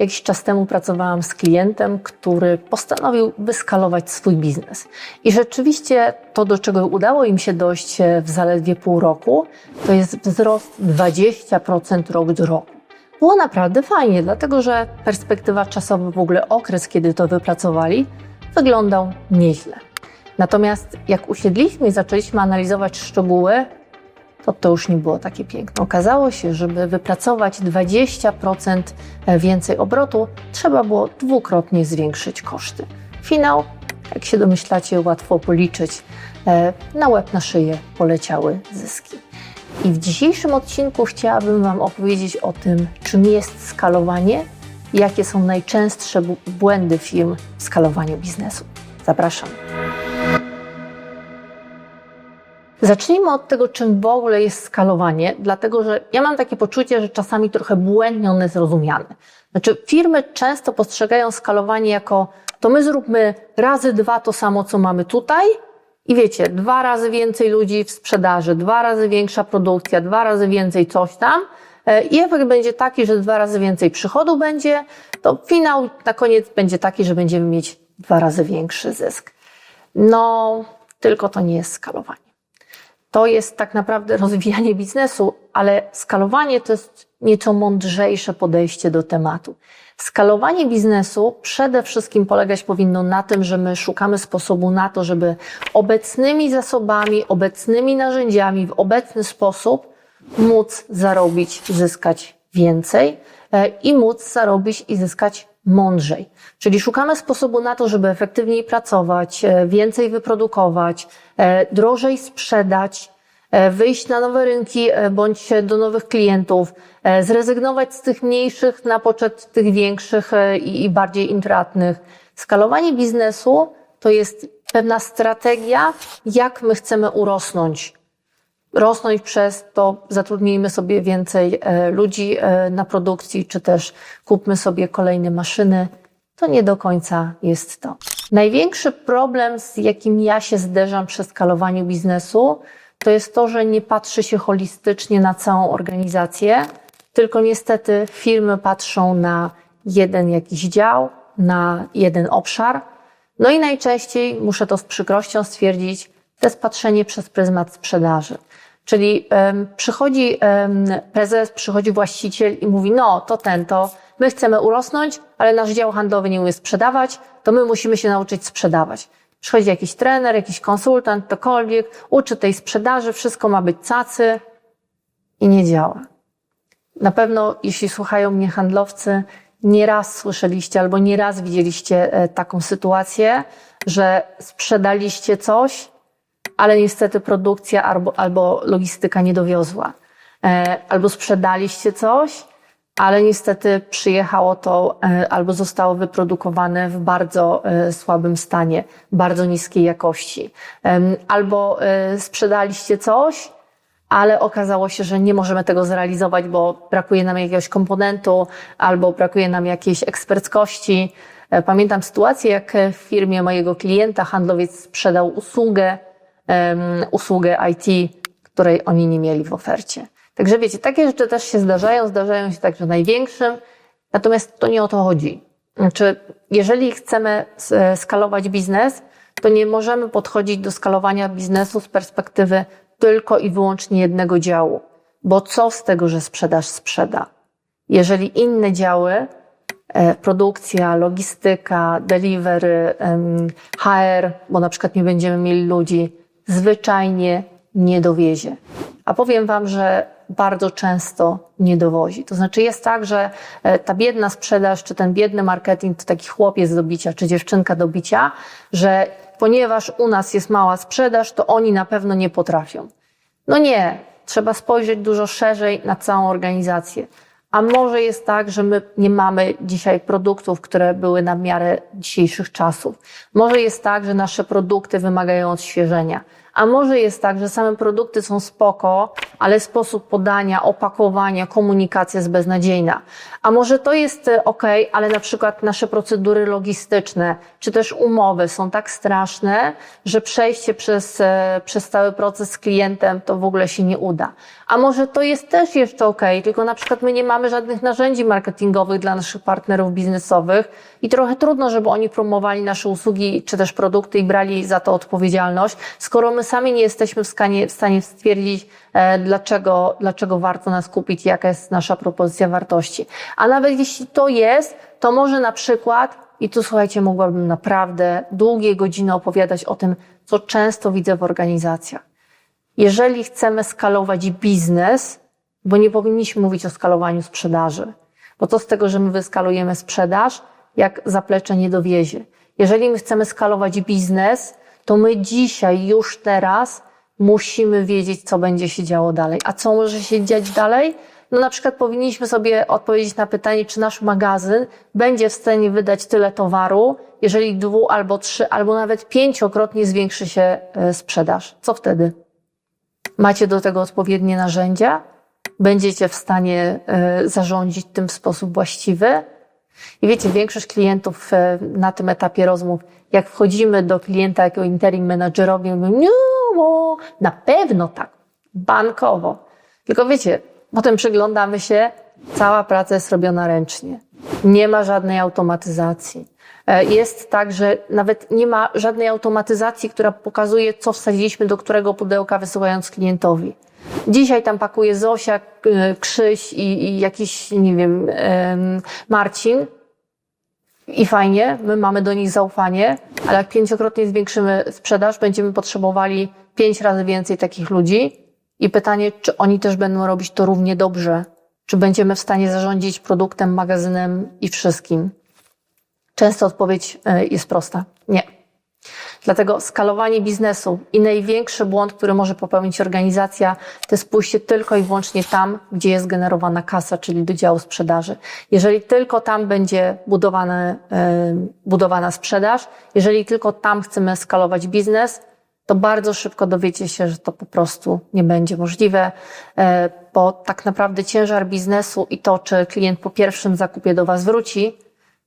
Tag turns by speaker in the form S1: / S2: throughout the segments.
S1: Jakiś czas temu pracowałam z klientem, który postanowił wyskalować swój biznes. I rzeczywiście to, do czego udało im się dojść e, w zaledwie pół roku, to jest wzrost 20% rok do roku. Było naprawdę fajnie, dlatego że perspektywa czasowa, w ogóle okres, kiedy to wypracowali, wyglądał nieźle. Natomiast jak usiedliśmy i zaczęliśmy analizować szczegóły, to to już nie było takie piękne. Okazało się, żeby wypracować 20% więcej obrotu, trzeba było dwukrotnie zwiększyć koszty. Finał, jak się domyślacie, łatwo policzyć. E, Na łeb na szyję poleciały zyski. I w dzisiejszym odcinku chciałabym Wam opowiedzieć o tym, czym jest skalowanie jakie są najczęstsze błędy firm w skalowaniu biznesu. Zapraszam. Zacznijmy od tego, czym w ogóle jest skalowanie, dlatego że ja mam takie poczucie, że czasami trochę błędnie one jest. Znaczy, firmy często postrzegają skalowanie jako to my zróbmy razy dwa to samo, co mamy tutaj, i wiecie, dwa razy więcej ludzi w sprzedaży, dwa razy większa produkcja, dwa razy więcej coś tam. e, I efekt będzie taki, że dwa razy więcej przychodu będzie, to finał na koniec będzie taki, że będziemy mieć dwa razy większy zysk. No, tylko to nie jest skalowanie. To jest tak naprawdę rozwijanie biznesu, ale skalowanie to jest nieco mądrzejsze podejście do tematu. Skalowanie biznesu przede wszystkim polegać powinno na tym, że my szukamy sposobu na to, żeby obecnymi zasobami, obecnymi narzędziami w obecny sposób móc zarobić, zyskać więcej e, i móc zarobić i zyskać mądrzej. Czyli szukamy sposobu na to, żeby efektywniej pracować, e, więcej wyprodukować, e, drożej sprzedać, e, wyjść na nowe rynki bądź do nowych klientów, zrezygnować z tych mniejszych na poczet tych większych i bardziej intratnych. Skalowanie biznesu to jest pewna strategia, jak my chcemy urosnąć rosnąć przez to zatrudnijmy sobie więcej e, ludzi e, na produkcji, czy też kupmy sobie kolejne maszyny. To nie do końca jest to. Największy problem, z jakim ja się zderzam przy skalowaniu biznesu, to jest to, że nie patrzy się holistycznie na całą organizację, tylko niestety firmy patrzą na jeden jakiś dział, na jeden obszar. No i najczęściej, muszę to z przykrością stwierdzić, to jest patrzenie przez pryzmat sprzedaży. Czyli em, przychodzi em, prezes, przychodzi właściciel i mówi, no to ten, to my chcemy urosnąć, ale nasz dział handlowy nie umie sprzedawać, to my musimy się nauczyć sprzedawać. Przychodzi jakiś trener, jakiś konsultant, ktokolwiek, uczy tej sprzedaży, wszystko ma być cacy i nie działa. Na pewno, jeśli słuchają mnie handlowcy, nieraz słyszeliście albo nieraz widzieliście e, taką sytuację, że sprzedaliście coś, ale niestety produkcja albo, albo logistyka nie dowiozła. E, Albo sprzedaliście coś, ale niestety przyjechało to e, albo zostało wyprodukowane w bardzo e, słabym stanie, bardzo niskiej jakości. Albo sprzedaliście coś, ale okazało się, że nie możemy tego zrealizować, bo brakuje nam jakiegoś komponentu albo brakuje nam jakiejś eksperckości. Pamiętam sytuację, jak w firmie mojego klienta handlowiec sprzedał usługę, em, usługę IT, której oni nie mieli w ofercie. Także wiecie, takie rzeczy też się zdarzają, zdarzają się także największym, natomiast to nie o to chodzi. Znaczy, jeżeli chcemy s- skalować biznes, to nie możemy podchodzić do skalowania biznesu z perspektywy tylko i wyłącznie jednego działu. Bo co z tego, że sprzedaż sprzeda? Jeżeli inne działy, e, produkcja, logistyka, delivery, HR, bo na przykład nie będziemy mieli ludzi, zwyczajnie nie dowiezie. A powiem Wam, że bardzo często nie dowozi. To znaczy jest tak, że e, ta biedna sprzedaż, czy ten biedny marketing to taki chłopiec do bicia, czy dziewczynka do bicia, że ponieważ u nas jest mała sprzedaż, to oni na pewno nie potrafią. No nie, trzeba spojrzeć dużo szerzej na całą organizację. A może jest tak, że my nie mamy dzisiaj produktów, które były na miarę dzisiejszych czasów. Może jest tak, że nasze produkty wymagają odświeżenia. A może jest tak, że same produkty są spoko, ale sposób podania, opakowania, komunikacja jest beznadziejna. A może to jest e, ok, ale na przykład nasze procedury logistyczne, czy też umowy są tak straszne, że przejście przez, e, przez cały proces z klientem to w ogóle się nie uda. A może to jest też jeszcze ok, tylko na przykład my nie mamy żadnych narzędzi marketingowych dla naszych partnerów biznesowych i trochę trudno, żeby oni promowali nasze usługi czy też produkty i brali za to odpowiedzialność, skoro my sami nie jesteśmy w stanie, w stanie stwierdzić, e, dlaczego, dlaczego warto nas kupić, jaka jest nasza propozycja wartości. A nawet jeśli to jest, to może na przykład, i tu słuchajcie, mogłabym naprawdę długie godziny opowiadać o tym, co często widzę w organizacjach. Jeżeli chcemy skalować biznes, bo nie powinniśmy mówić o skalowaniu sprzedaży, bo to z tego, że my wyskalujemy sprzedaż, jak zaplecze nie dowiezie. Jeżeli my chcemy skalować biznes, to my dzisiaj, już teraz musimy wiedzieć, co będzie się działo dalej. A co może się dziać dalej? No na przykład powinniśmy sobie odpowiedzieć na pytanie, czy nasz magazyn będzie w stanie wydać tyle towaru, jeżeli dwu albo trzy, albo nawet pięciokrotnie zwiększy się e, sprzedaż. Co wtedy? Macie do tego odpowiednie narzędzia? Będziecie w stanie e, zarządzić tym w sposób właściwy? I wiecie, większość klientów e, na tym etapie rozmów, jak wchodzimy do klienta jako interim managerowi, mówią, nie, na pewno tak, bankowo. Tylko wiecie, potem przyglądamy się, cała praca jest robiona ręcznie. Nie ma żadnej automatyzacji. E, jest tak, że nawet nie ma żadnej automatyzacji, która pokazuje, co wsadziliśmy do którego pudełka, wysyłając klientowi. Dzisiaj tam pakuje Zosia, e, Krzyś i, i jakiś, nie wiem, Marcin. I fajnie, my mamy do nich zaufanie, ale jak pięciokrotnie zwiększymy sprzedaż, będziemy potrzebowali pięć razy więcej takich ludzi. I pytanie, czy oni też będą robić to równie dobrze? Czy będziemy w stanie zarządzić produktem, magazynem i wszystkim? Często odpowiedź e, jest prosta. Nie. Dlatego skalowanie biznesu i największy błąd, który może popełnić organizacja, to jest pójście tylko i wyłącznie tam, gdzie jest generowana kasa, czyli do działu sprzedaży. Jeżeli tylko tam będzie budowane, budowana sprzedaż, jeżeli tylko tam chcemy skalować biznes, to bardzo szybko dowiecie się, że to po prostu nie będzie możliwe, e, bo tak naprawdę ciężar biznesu i to, czy klient po pierwszym zakupie do Was wróci,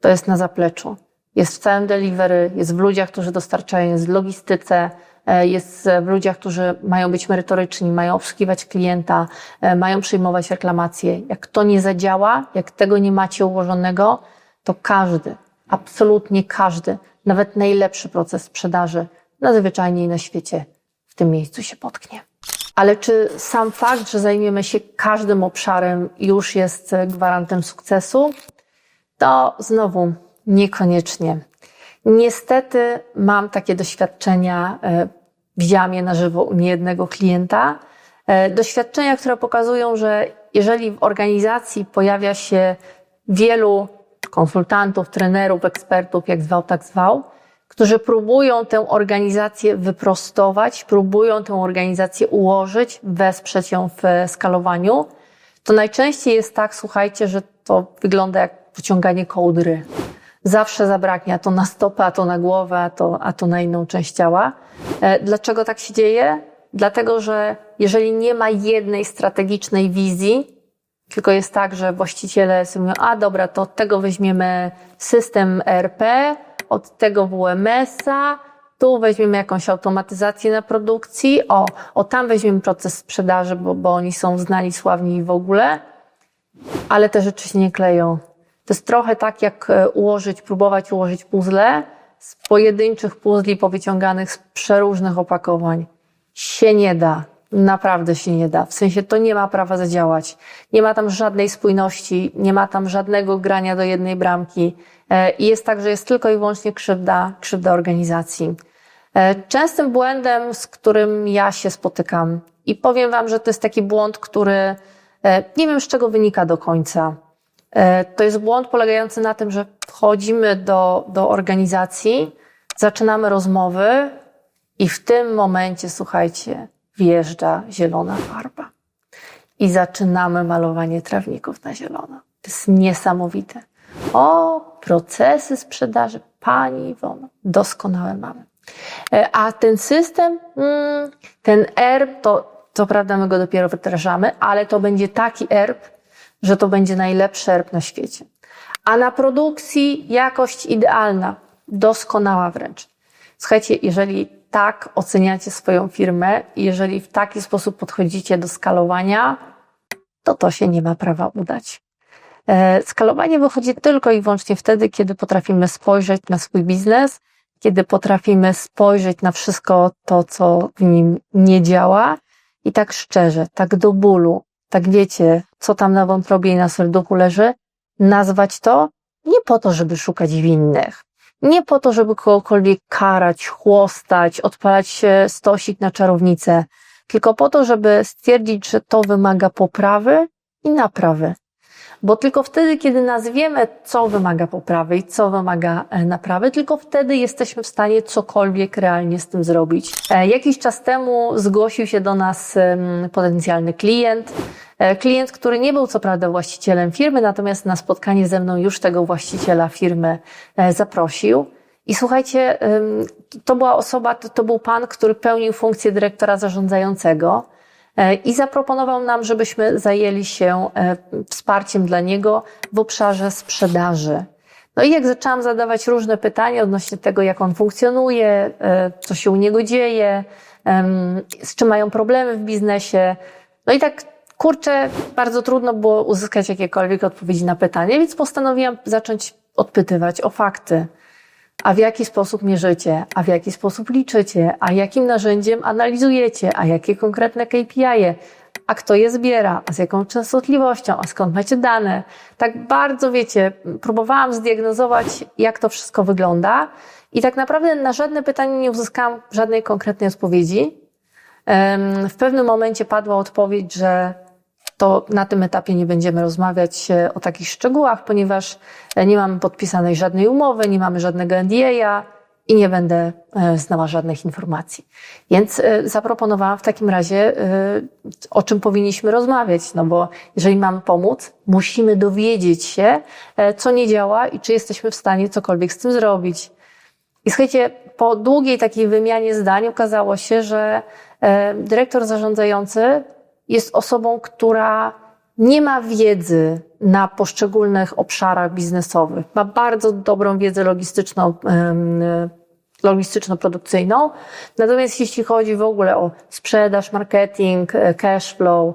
S1: to jest na zapleczu jest w całym delivery, jest w ludziach, którzy dostarczają, jest w logistyce, e, jest w ludziach, którzy mają być merytoryczni, mają obsługiwać klienta, e, mają przyjmować reklamacje. Jak to nie zadziała, jak tego nie macie ułożonego, to każdy, absolutnie każdy, nawet najlepszy proces sprzedaży najzwyczajniej na świecie w tym miejscu się potknie. Ale czy sam fakt, że zajmiemy się każdym obszarem już jest gwarantem sukcesu? To znowu Niekoniecznie. Niestety mam takie doświadczenia, e, widziałam je na żywo u niejednego klienta. E, doświadczenia, które pokazują, że jeżeli w organizacji pojawia się wielu konsultantów, trenerów, ekspertów, jak zwał, tak zwał, którzy próbują tę organizację wyprostować, próbują tę organizację ułożyć, wesprzeć ją w skalowaniu, to najczęściej jest tak, słuchajcie, że to wygląda jak pociąganie kołdry zawsze zabraknie, a to na stopę, a to na głowę, a to, a to na inną część ciała. E, dlaczego tak się dzieje? Dlatego, że jeżeli nie ma jednej strategicznej wizji, tylko jest tak, że właściciele sobie mówią, a dobra, to od tego weźmiemy system ERP, od tego WMS-a, tu weźmiemy jakąś automatyzację na produkcji, o, o tam weźmiemy proces sprzedaży, bo, bo oni są znani, sławni i w ogóle, ale te rzeczy się nie kleją. To jest trochę tak, jak e, ułożyć, próbować ułożyć puzzle z pojedynczych puzli powyciąganych z przeróżnych opakowań. Się nie da. Naprawdę się nie da. W sensie to nie ma prawa zadziałać. Nie ma tam żadnej spójności, nie ma tam żadnego grania do jednej bramki. E, I jest tak, że jest tylko i wyłącznie krzywda, krzywda organizacji. E, częstym błędem, z którym ja się spotykam, i powiem Wam, że to jest taki błąd, który nie wiem z czego wynika do końca. E, to jest błąd polegający na tym, że wchodzimy do, do organizacji, zaczynamy rozmowy i w tym momencie, słuchajcie, wjeżdża zielona farba. I zaczynamy malowanie trawników na zielono. To jest niesamowite. O, procesy sprzedaży, Pani Iwono, doskonałe mamy. E, A ten system, mm, ten ERP, to co prawda my go dopiero wdrażamy, ale to będzie taki ERP, że to będzie najlepszy ERP na świecie. A na produkcji jakość idealna, doskonała wręcz. Słuchajcie, jeżeli tak oceniacie swoją firmę i jeżeli w taki sposób podchodzicie do skalowania, to to się nie ma prawa udać. E, Skalowanie wychodzi tylko i wyłącznie wtedy, kiedy potrafimy spojrzeć na swój biznes, kiedy potrafimy spojrzeć na wszystko to, co w nim nie działa i tak szczerze, tak do bólu, tak wiecie, co tam na wątrobie i na serduchu leży, nazwać to nie po to, żeby szukać winnych, nie po to, żeby kogokolwiek karać, chłostać, odpalać stosik na czarownicę, tylko po to, żeby stwierdzić, że to wymaga poprawy i naprawy. Bo tylko wtedy, kiedy nazwiemy, co wymaga poprawy i co wymaga e, naprawy, tylko wtedy jesteśmy w stanie cokolwiek realnie z tym zrobić. E, Jakiś czas temu zgłosił się do nas potencjalny klient. E, Klient, który nie był co prawda właścicielem firmy, natomiast na spotkanie ze mną już tego właściciela firmy zaprosił. I słuchajcie, to była osoba, to, to był pan, który pełnił funkcję dyrektora zarządzającego. E, i zaproponował nam, żebyśmy zajęli się e, wsparciem dla niego w obszarze sprzedaży. No i jak zaczęłam zadawać różne pytania odnośnie tego, jak on funkcjonuje, e, co się u niego dzieje, z czym mają problemy w biznesie, no i tak kurczę, bardzo trudno było uzyskać jakiekolwiek odpowiedzi na pytanie, więc postanowiłam zacząć odpytywać o fakty. A w jaki sposób mierzycie, a w jaki sposób liczycie, a jakim narzędziem analizujecie, a jakie konkretne KPI, -e, a kto je zbiera, a z jaką częstotliwością, a skąd macie dane. Tak bardzo, wiecie, próbowałam zdiagnozować, jak to wszystko wygląda i tak naprawdę na żadne pytanie nie uzyskałam żadnej konkretnej odpowiedzi. W pewnym momencie padła odpowiedź, że to na tym etapie nie będziemy rozmawiać o takich szczegółach, ponieważ e, nie mamy podpisanej żadnej umowy, nie mamy żadnego NDA i nie będę e, znała żadnych informacji. Więc e, zaproponowałam w takim razie, o czym powinniśmy rozmawiać, no bo jeżeli mamy pomóc, musimy dowiedzieć się, co nie działa i czy jesteśmy w stanie cokolwiek z tym zrobić. I słuchajcie, po długiej takiej wymianie zdań okazało się, że dyrektor zarządzający jest osobą, która nie ma wiedzy na poszczególnych obszarach biznesowych. Ma bardzo dobrą wiedzę logistyczną, logistyczno-produkcyjną. Natomiast jeśli chodzi w ogóle o sprzedaż, marketing, e, cash flow,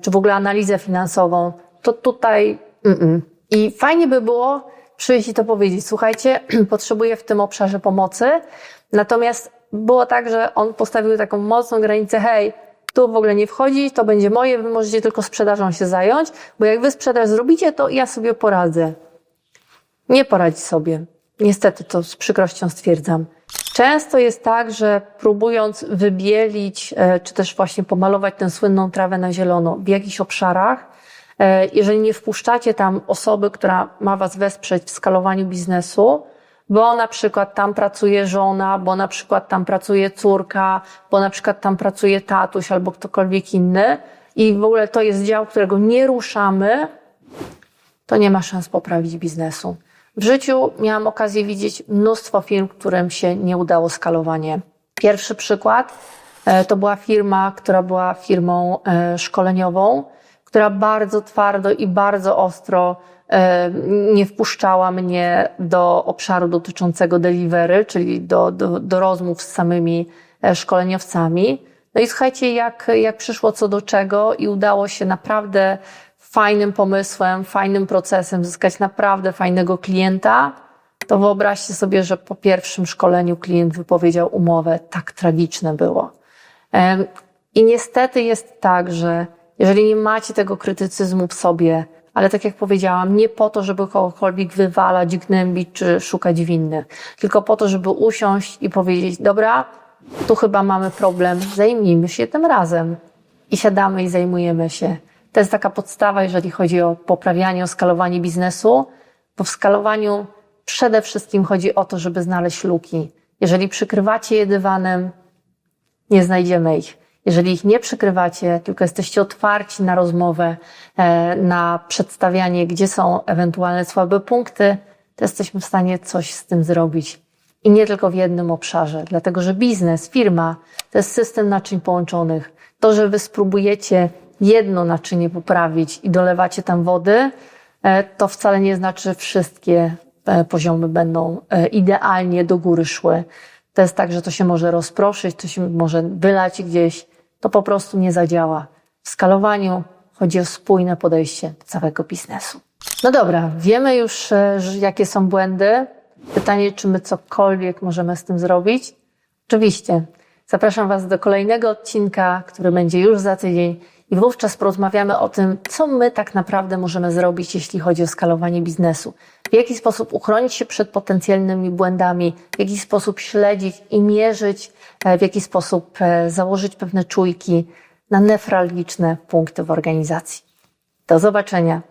S1: czy w ogóle analizę finansową, to tutaj mm-mm. i fajnie by było przyjść i to powiedzieć. Słuchajcie, potrzebuję w tym obszarze pomocy. Natomiast było tak, że on postawił taką mocną granicę, hej, tu w ogóle nie wchodzi, to będzie moje, wy możecie tylko sprzedażą się zająć, bo jak wy sprzedaż zrobicie, to ja sobie poradzę. Nie poradzi sobie. Niestety to z przykrością stwierdzam. Często jest tak, że próbując wybielić, e, czy też właśnie pomalować tę słynną trawę na zielono w jakichś obszarach, e, jeżeli nie wpuszczacie tam osoby, która ma was wesprzeć w skalowaniu biznesu, bo na przykład tam pracuje żona, bo na przykład tam pracuje córka, bo na przykład tam pracuje tatuś albo ktokolwiek inny i w ogóle to jest dział, którego nie ruszamy, to nie ma szans poprawić biznesu. W życiu miałam okazję widzieć mnóstwo firm, którym się nie udało skalowanie. Pierwszy przykład e, to była firma, która była firmą e, szkoleniową, która bardzo twardo i bardzo ostro nie wpuszczała mnie do obszaru dotyczącego delivery, czyli do, do, do rozmów z samymi e, szkoleniowcami. No i słuchajcie, jak, jak przyszło co do czego i udało się naprawdę fajnym pomysłem, fajnym procesem zyskać naprawdę fajnego klienta, to wyobraźcie sobie, że po pierwszym szkoleniu klient wypowiedział umowę. Tak tragiczne było. I niestety jest tak, że jeżeli nie macie tego krytycyzmu w sobie, ale tak jak powiedziałam, nie po to, żeby kogokolwiek wywalać, gnębić czy szukać winnych, tylko po to, żeby usiąść i powiedzieć, dobra, tu chyba mamy problem, zajmijmy się tym razem. I siadamy i zajmujemy się. To jest taka podstawa, jeżeli chodzi o poprawianie, o skalowanie biznesu, bo w skalowaniu przede wszystkim chodzi o to, żeby znaleźć luki. Jeżeli przykrywacie je dywanem, nie znajdziemy ich. Jeżeli ich nie przykrywacie, tylko jesteście otwarci na rozmowę, e, na przedstawianie, gdzie są ewentualne słabe punkty, to jesteśmy w stanie coś z tym zrobić. I nie tylko w jednym obszarze, dlatego że biznes, firma to jest system naczyń połączonych. To, że wy spróbujecie jedno naczynie poprawić i dolewacie tam wody, e, to wcale nie znaczy, że wszystkie e, poziomy będą idealnie do góry szły. To jest tak, że to się może rozproszyć, to się może wylać gdzieś. To po prostu nie zadziała. W skalowaniu chodzi o spójne podejście do całego biznesu. No dobra, wiemy już, e, jakie są błędy. Pytanie, czy my cokolwiek możemy z tym zrobić? Oczywiście. Zapraszam Was do kolejnego odcinka, który będzie już za tydzień i wówczas porozmawiamy o tym, co my tak naprawdę możemy zrobić, jeśli chodzi o skalowanie biznesu. W jaki sposób uchronić się przed potencjalnymi błędami, w jaki sposób śledzić i mierzyć, e, w jaki sposób e, założyć pewne czujki na newralgiczne punkty w organizacji. Do zobaczenia.